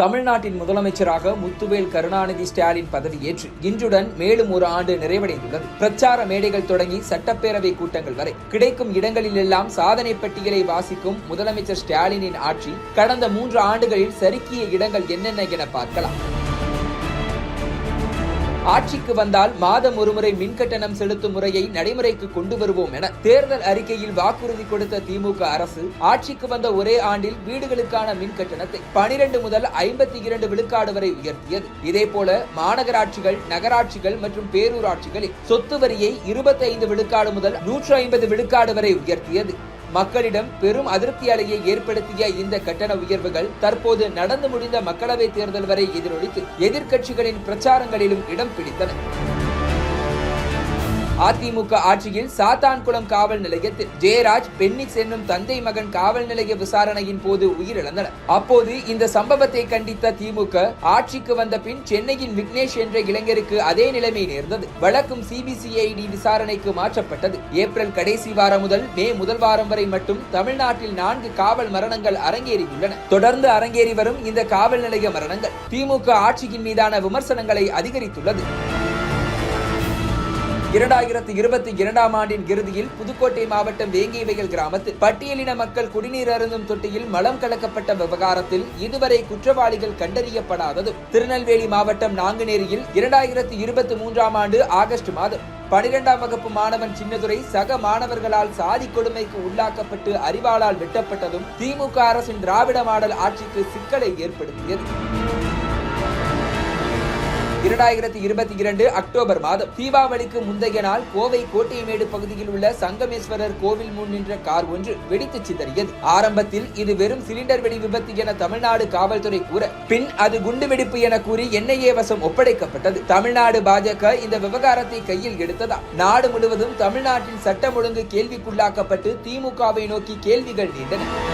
தமிழ்நாட்டின் முதலமைச்சராக முத்துவேல் கருணாநிதி ஸ்டாலின் பதவியேற்று இன்றுடன் மேலும் ஒரு ஆண்டு நிறைவடைந்துள்ளது. பிரச்சார மேடைகள் தொடங்கி சட்டப்பேரவை கூட்டங்கள் வரை கிடைக்கும் இடங்களிலெல்லாம் சாதனை பட்டியலை வாசிக்கும் முதலமைச்சர் ஸ்டாலினின் ஆட்சி கடந்த மூன்று ஆண்டுகளில் சறுக்கிய இடங்கள் என்னென்ன என பார்க்கலாம். ஆட்சிக்கு வந்தால் மாதம் ஒருமுறை மின்கட்டணம் செலுத்தும் முறையை நடைமுறைக்கு கொண்டு வருவோம் என தேர்தல் அறிக்கையில் வாக்குறுதி கொடுத்த திமுக அரசு ஆட்சிக்கு வந்த ஒரே ஆண்டில் வீடுகளுக்கான மின் கட்டணத்தை பனிரெண்டு முதல் ஐம்பத்தி இரண்டு விழுக்காடு வரை உயர்த்தியது. இதேபோல மாநகராட்சிகள் நகராட்சிகள் மற்றும் பேரூராட்சிகளில் சொத்து வரியை இருபத்தைந்து விழுக்காடு முதல் நூற்று ஐம்பது விழுக்காடு வரை உயர்த்தியது. மக்களிடம் பெரும் அதிருப்தி அலையை ஏற்படுத்திய இந்த கட்டண உயர்வுகள் தற்போது நடந்து முடிந்த மக்களவைத் தேர்தல் வரை எதிரொலித்து எதிர்க்கட்சிகளின் பிரச்சாரங்களிலும் இடம் பிடித்தன. அதிமுக ஆட்சியில் சாத்தான்குளம் காவல் நிலையத்தில் ஜெயராஜ் பென்னிக்ஸ் என்னும் தந்தை மகன் காவல் நிலைய விசாரணையின் போது உயிரிழந்தனர். அப்போது இந்த சம்பவத்தை கண்டித்த திமுக ஆட்சிக்கு வந்த பின் சென்னையின் விக்னேஷ் என்ற இளைஞருக்கு அதே நிலைமை நேர்ந்தது. வழக்கும் சிபிசிஐடி விசாரணைக்கு மாற்றப்பட்டது. ஏப்ரல் கடைசி வாரம் முதல் மே முதல் வாரம் வரை மட்டும் தமிழ்நாட்டில் நான்கு காவல் மரணங்கள் அரங்கேறியுள்ளன. தொடர்ந்து அரங்கேறி வரும் இந்த காவல் நிலைய மரணங்கள். திமுக ஆட்சியின் மீதான விமர்சனங்களை அதிகரித்துள்ளது. இரண்டாயிரத்தி இருபத்தி இரண்டாம் ஆண்டின் இறுதியில் புதுக்கோட்டை மாவட்டம் வேங்கிவயல் கிராமத்தில் பட்டியலின மக்கள் குடிநீர் அருந்தும் தொட்டியில் மலம் கலக்கப்பட்ட விவகாரத்தில் இதுவரை குற்றவாளிகள் கண்டறியப்படாததும். திருநெல்வேலி மாவட்டம் நாங்குநேரியில் இரண்டாயிரத்தி இருபத்தி மூன்றாம் ஆண்டு ஆகஸ்ட் மாதம் பனிரெண்டாம் வகுப்பு மாணவன் சின்னதுரை சக மாணவர்களால் சாதி கொடுமைக்கு உள்ளாக்கப்பட்டு அறிவாளால் வெட்டப்பட்டதும் திமுக அரசின் திராவிட மாடல் ஆட்சிக்கு சிக்கலை ஏற்படுத்தியது. இரண்டாயிரத்தி இருபத்தி இரண்டு அக்டோபர் மாதம். தீபாவளிக்கு முந்தைய நாள் கோவை கோட்டைமேடு பகுதியில் உள்ள சங்கமேஸ்வரர் கோவில் முன் நின்ற கார் ஒன்று வெடித்து சிதறியது. ஆரம்பத்தில் இது வெறும் சிலிண்டர் வெடி விபத்து என தமிழ்நாடு காவல்துறை கூற பின் அது குண்டுவெடிப்பு என கூறி என்ஐஏ வசம் ஒப்படைக்கப்பட்டது. தமிழ்நாடு பாஜக இந்த விவகாரத்தை கையில் எடுத்ததா? நாடு முழுவதும் தமிழ்நாட்டின் சட்டம் ஒழுங்கு கேள்விக்குள்ளாக்கப்பட்டு திமுகவை நோக்கி கேள்விகள் நீண்டன.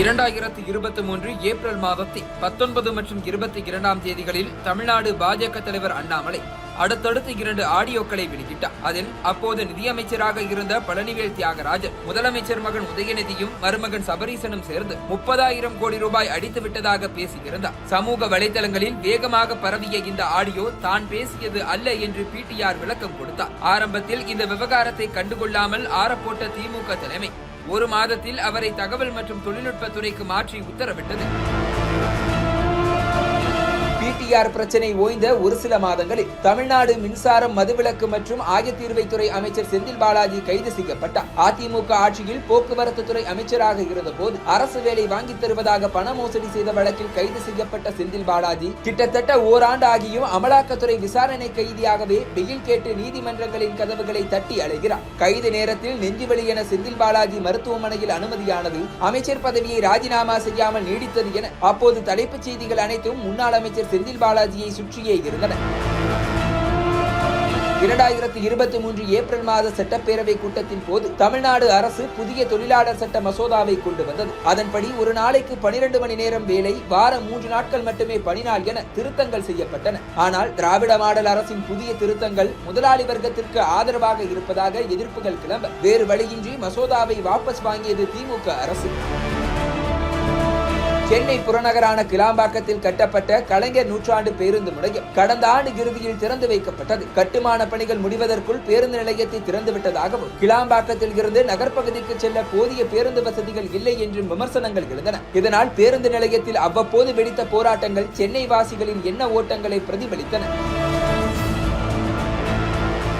இரண்டாயிரத்து இருபத்தி மூன்று ஏப்ரல் மாதத்தில் பத்தொன்பது மற்றும் இருபத்தி இரண்டாம் தேதிகளில் தமிழ்நாடு பாஜக தலைவர் அண்ணாமலை அடுத்தடுத்து இரண்டு ஆடியோக்களை வெளியிட்டார். அதில் அப்போது நிதியமைச்சராக இருந்த பழனிவேல் தியாகராஜன் முதலமைச்சர் மகன் உதயநிதியும் மருமகன் சபரீசனும் சேர்ந்து முப்பதாயிரம் கோடி ரூபாய் அடித்து விட்டதாக பேசியிருந்தார். சமூக வலைதளங்களில் வேகமாக பரவிய இந்த ஆடியோ தான் பேசியது அல்ல என்று பிடிஆர் விளக்கம் கொடுத்தார். ஆரம்பத்தில் இந்த விவகாரத்தை கண்டுகொள்ளாமல் ஆறப்போட்ட திமுக தலைமை ஒரு மாதத்தில் அவரை தகவல் மற்றும் தொழில்நுட்பத்துறைக்கு மாற்றி உத்தரவிட்டது. பிடிஆர் பிரச்சனை ஓய்ந்த ஒரு சில மாதங்களில் தமிழ்நாடு மின்சாரம் மதுவிலக்கு மற்றும் ஆயத்தீர்வைத்துறை அமைச்சர் செந்தில் பாலாஜி கைது செய்யப்பட்டார். அதிமுக ஆட்சியில் போக்குவரத்து துறை அமைச்சராக இருந்தபோது அரசு வேலை வாங்கி தருவதாக பண மோசடி செய்த வழக்கில் கைது செய்யப்பட்ட செந்தில் பாலாஜி கிட்டத்தட்ட ஓராண்டு ஆகியும் அமலாக்கத்துறை விசாரணை கைதியாகவே வெயில் கேட்டு நீதிமன்றங்களின் கதவுகளை தட்டி அழைகிறார் கைது நேரத்தில் நெஞ்சுவலி என செந்தில் பாலாஜி மருத்துவமனையில் அனுமதியானது அமைச்சர் பதவியை ராஜினாமா செய்யாமல் நீடித்தது என அப்போது தலைப்புச் செய்திகள் அனைத்தும் முன்னாள் அமைச்சர் செந்தில் பாலாஜியை சுற்றியே இருந்தன இரண்டாயிரத்தி இருபத்தி மூன்று ஏப்ரல் மாத சட்டப்பேரவை கூட்டத்தின் போது தமிழ்நாடு அரசு புதிய தொழிலாளர் சட்ட மசோதாவை கொண்டு வந்தது. அதன்படி ஒரு நாளைக்கு பனிரெண்டு மணி நேரம் வேலை வாரம் மூன்று நாட்கள் மட்டுமே பணிநாள் என திருத்தங்கள் செய்யப்பட்டன. ஆனால் திராவிட மாடல் அரசின் புதிய திருத்தங்கள் முதலாளி வர்க்கத்திற்கு ஆதரவாக இருப்பதாக எதிர்ப்புகள் கிளம்ப வேறு வழியின்றி மசோதாவை வாபஸ் வாங்கியது திமுக அரசு. சென்னை புறநகரான கிளாம்பாக்கத்தில் கட்டப்பட்ட கலைஞர் நூற்றாண்டு பேருந்து நிலையம் கடந்த ஆண்டு இறுதியில் திறந்து வைக்கப்பட்டது. கட்டுமான பணிகள் முடிவதற்குள் பேருந்து நிலையத்தை திறந்துவிட்டதாகவும் கிளாம்பாக்கத்தில் இருந்து நகர்ப்பகுதிக்கு செல்ல போதிய பேருந்து வசதிகள் இல்லை என்றும் விமர்சனங்கள் எழுந்தன. இதனால் பேருந்து நிலையத்தில் அவ்வப்போது வெடித்த போராட்டங்கள் சென்னை வாசிகளின் எண்ண ஓட்டங்களை பிரதிபலித்தன.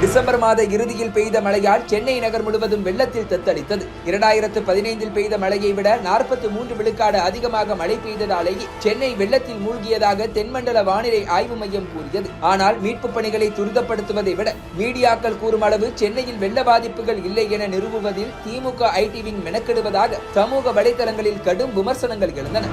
டிசம்பர் மாத இறுதியில் பெய்த மழையால் சென்னை நகர் முழுவதும் வெள்ளத்தில் தத்தளித்தது. இரண்டாயிரத்து பதினைந்தில் பெய்த மழையை விட நாற்பத்தி மூன்று விழுக்காடு அதிகமாக மழை பெய்ததாலேயே சென்னை வெள்ளத்தில் மூழ்கியதாக தென்மண்டல வானிலை ஆய்வு மையம் கூறியது. ஆனால் மீட்பு பணிகளை துரிதப்படுத்துவதை விட மீடியாக்கள் கூறும் அளவு சென்னையில் வெள்ள பாதிப்புகள் இல்லை என நிறுவுவதில் திமுக ஐடிவின் மெனக்கெடுவதாக சமூக வலைதளங்களில் கடும் விமர்சனங்கள் எழுந்தன.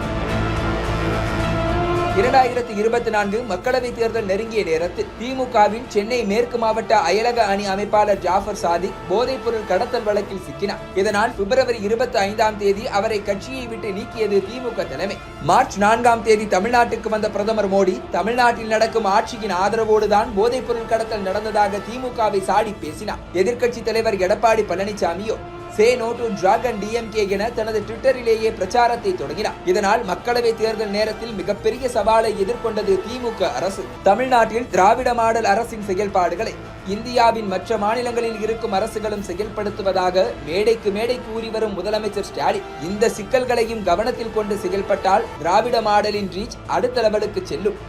இரண்டாயிரத்தி இருபத்தி நான்கு மக்களவைத் தேர்தல் நெருங்கிய நேரத்தில் திமுகவின் சென்னை மேற்கு மாவட்ட அயலக அணி அமைப்பாளர் ஜாஃபர் சாதிக் போதைப் பொருள் கடத்தல் வழக்கில் சிக்கினார். இதனால் பிப்ரவரி இருபத்தி ஐந்தாம் தேதி அவரை கட்சியை விட்டு நீக்கியது திமுக தலைமை. மார்ச் நான்காம் தேதி தமிழ்நாட்டுக்கு வந்த பிரதமர் மோடி தமிழ்நாட்டில் நடக்கும் ஆட்சியின் ஆதரவோடுதான் போதைப் பொருள் கடத்தல் நடந்ததாக திமுகவை சாடி பேசினார். எதிர்க்கட்சி தலைவர் Edappadi பழனிசாமியோ say no to dragon DMK என தனது ட்விட்டரிலேயே பிரச்சாரத்தை தொடங்கினார். இதனால் மக்களவை தேர்தல் நேரத்தில் மிகப்பெரிய சவாலை எதிர்கொண்டது திமுக அரசு. தமிழ்நாட்டில் திராவிட மாடல் அரசின் செயல்பாடுகளை இந்தியாவின் மற்ற மாநிலங்களில் இருக்கும் அரசுகளும் செயல்படுத்துவதாக மேடைக்கு மேடை கூறி வரும் முதலமைச்சர் ஸ்டாலின் இந்த சிக்கல்களையும் கவனத்தில் கொண்டு செயல்பட்டால் திராவிட மாடலின் ரீச் அடுத்த லெவலுக்கு செல்லும்.